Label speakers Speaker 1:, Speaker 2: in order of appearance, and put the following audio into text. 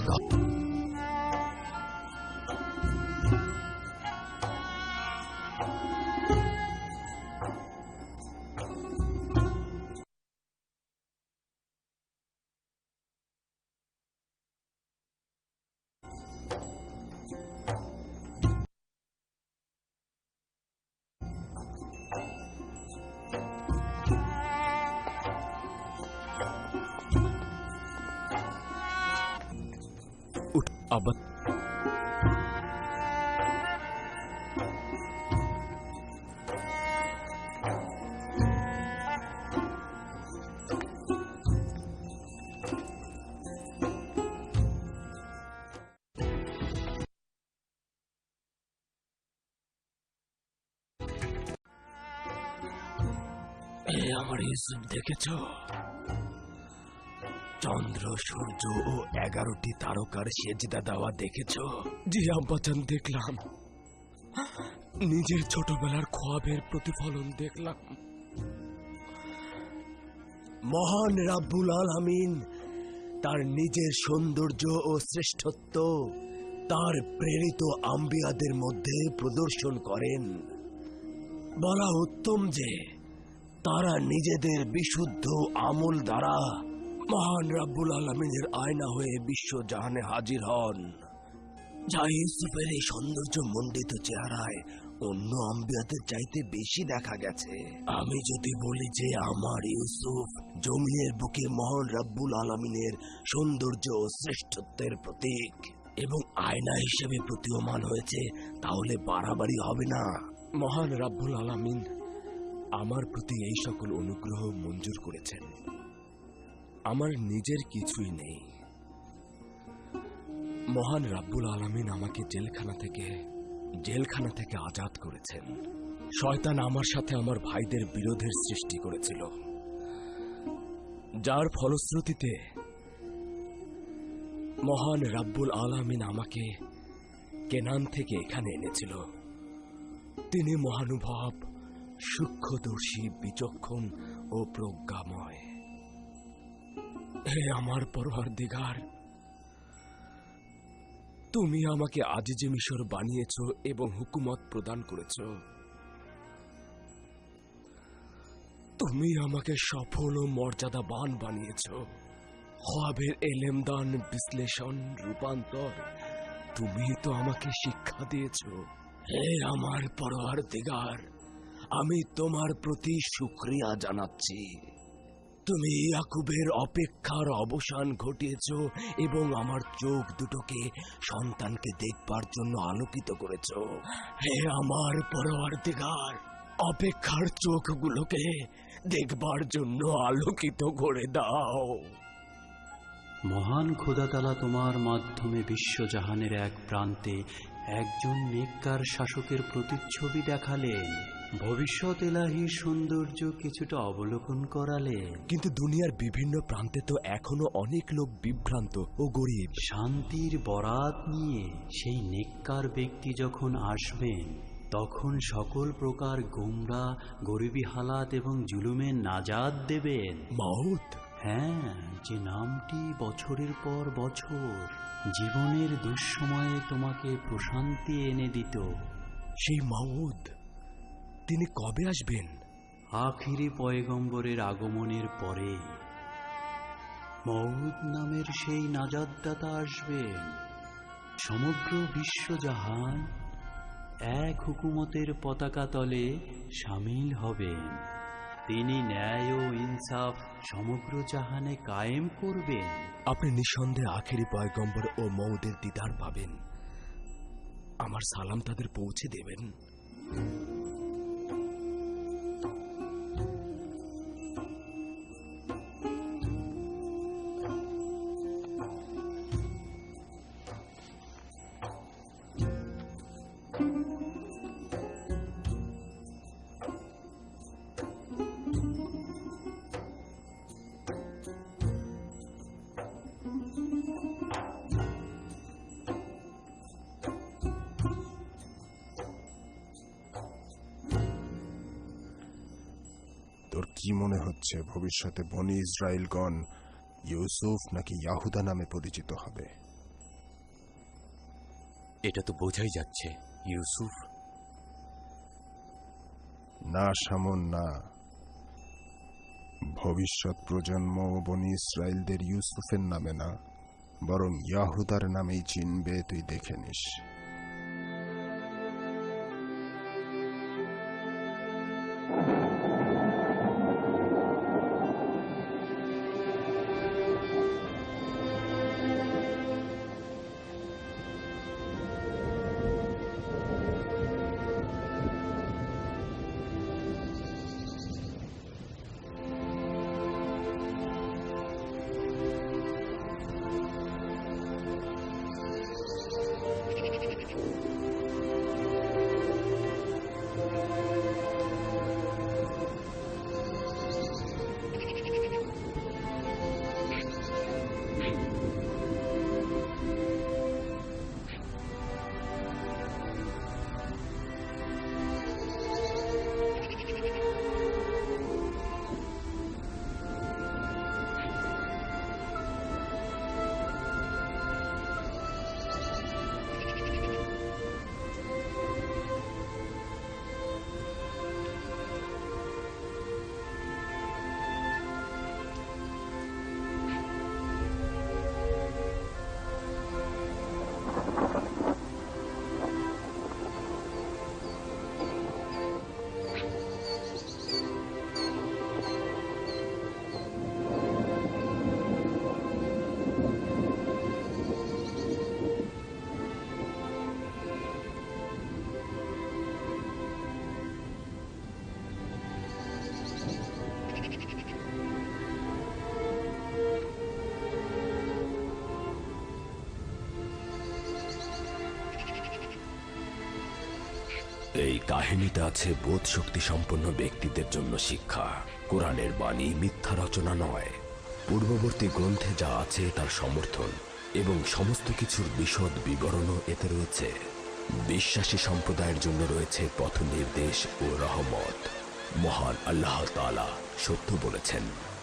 Speaker 1: か আবার এ আমার ইউসুফ দেখেছ চন্দ্র, সূর্য ও এগারোটি তারকার সেজদা দেওয়া দেখেছ? জি আব্বাচান দেখলাম। নিজের ছোটবেলার খোয়াবের প্রতিফলন দেখলাম। মহান রাব্বুল আলামিন তার নিজের সৌন্দর্য ও শ্রেষ্ঠত্ব তার প্রেরিত আম্বিয়াদের মধ্যে প্রদর্শন করেন। বলা উত্তম যে তারা নিজেদের বিশুদ্ধ আমল দ্বারা মহান রাব্বুল আলমিনের আয়না হয়ে বিশ্ব জাহানে হাজির হন। যা ইউসুফের এই সৌন্দর্য মণ্ডিত চেহারায় অন্য আম্বিয়াদের চাইতে বেশি দেখা গেছে। আমি যদি বলি যে আমার ইউসুফ জমিনের বুকে মহান রাব্বুল আলমিনের সৌন্দর্য ও শ্রেষ্ঠত্বের প্রতীক এবং আয়না হিসেবে প্রতীয়মান হয়েছে, তাহলে বাড়াবাড়ি হবে না। মহান রাব্বুল আলামিন আমার প্রতি এই সকল অনুগ্রহ মঞ্জুর করেছেন। আমার নিজের কিছুই নেই। মহান রাব্বুল আলামিন আমাকে জেলখানা থেকে জেলখানা থেকে আজাদ করেছেন। শয়তান আমার সাথে আমার ভাইদের বিরোধের সৃষ্টি করেছিল। যার ফলশ্রুতিতে মহান রাব্বুল আলামিন আমাকে কেনান থেকে এখানে এনেছিল। তিনি মহানুভব, সূক্ষ্মদর্শী, বিচক্ষণ ও প্রজ্ঞাময়। হে আমার পরহার দিগার তুমি আমাকে আজিজে মিশর বানিয়েছ এবং হুকুমত প্রদান করেছ, তুমি আমাকে সফল ও মর্যাদাবান বানিয়েছ। এলেমদান বিশ্লেষণ রূপান্তর, তুমি তো আমাকে শিক্ষা দিয়েছ। হে আমার পরহার দিগার আমি তোমার প্রতি শুক্রিয়া জানাচ্ছি। তুমি ইয়াকুবের অপেক্ষার অবসান ঘটিয়েছ এবং আমার চোখ দুটোকে সন্তানকে দেখবার জন্য আলোকিত করেছ। হে আমার পরোয়ার দিগার অপেক্ষার চোখগুলোকে দেখবার জন্য আলোকিত করে দাও।
Speaker 2: মহান খোদাতালা তোমার মাধ্যমে বিশ্বজাহানের এক প্রান্তে একজন নেককার শাসকের প্রতিচ্ছবি দেখালেন। ভবিষ্যৎ এলাহির সৌন্দর্য কিছুটা অবলোকন করালেন।
Speaker 1: কিন্তু দুনিয়ার বিভিন্ন প্রান্তে তো এখনও অনেক লোক বিভ্রান্ত ও গরিব।
Speaker 2: শান্তির বরাত নিয়ে সেই নেককার ব্যক্তি যখন আসবেন তখন সকল প্রকার গোমরা গরিবী হালাত এবং জুলুমের নাজাদ দেবেন।
Speaker 1: মাউত?
Speaker 2: হ্যাঁ যে নামটি বছরের পর বছর জীবনের দুঃসময়ে তোমাকে প্রশান্তি এনে দিত।
Speaker 1: সেই মাউদ তিনি কবে আসবেন?
Speaker 2: আখিরি পয়গম্বরের আগমনের পরে। মৌদ নামের সেই নাজাদদাতা আসবেন। সমগ্র বিশ্বজাহান এক হুকুমতের পতাকা তলে সামিল হবেন। তিনি ন্যায় ও ইনসাফ সমগ্র জাহানে কায়েম করবেন।
Speaker 1: আপনি নিঃসন্দেহে আখেরি পয়গম্বর ও মৌদের দিদার পাবেন। আমার সালাম তাদের পৌঁছে দেবেন।
Speaker 3: কি মনে হচ্ছে ভবিষ্যতে বনি ইসরায়েলগণ ইউসুফ নাকি ইয়াহুদা নামে পরিচিত হবে?
Speaker 4: এটা তো বোঝাই যাচ্ছে ইউসুফ।
Speaker 3: না সামন না। ভবিষ্যৎ প্রজন্ম বনি ইসরায়েলদের ইউসুফের নামে না বরং ইয়াহুদার নামেই চিনবে তুই দেখে নিস।
Speaker 1: এই কাহিনীতে আছে বোধ শক্তি সম্পন্ন ব্যক্তিদের জন্য শিক্ষা। কোরআনের বাণী মিথ্যা রচনা নয়। পূর্ববর্তী গ্রন্থে যা আছে তার সমর্থন এবং সমস্ত কিছুর বিশদ বিবরণও এতে রয়েছে। বিশ্বাসী সম্প্রদায়ের জন্য রয়েছে পথ নির্দেশ ও রহমত। মহান আল্লাহ তাআলা সত্য বলেছেন।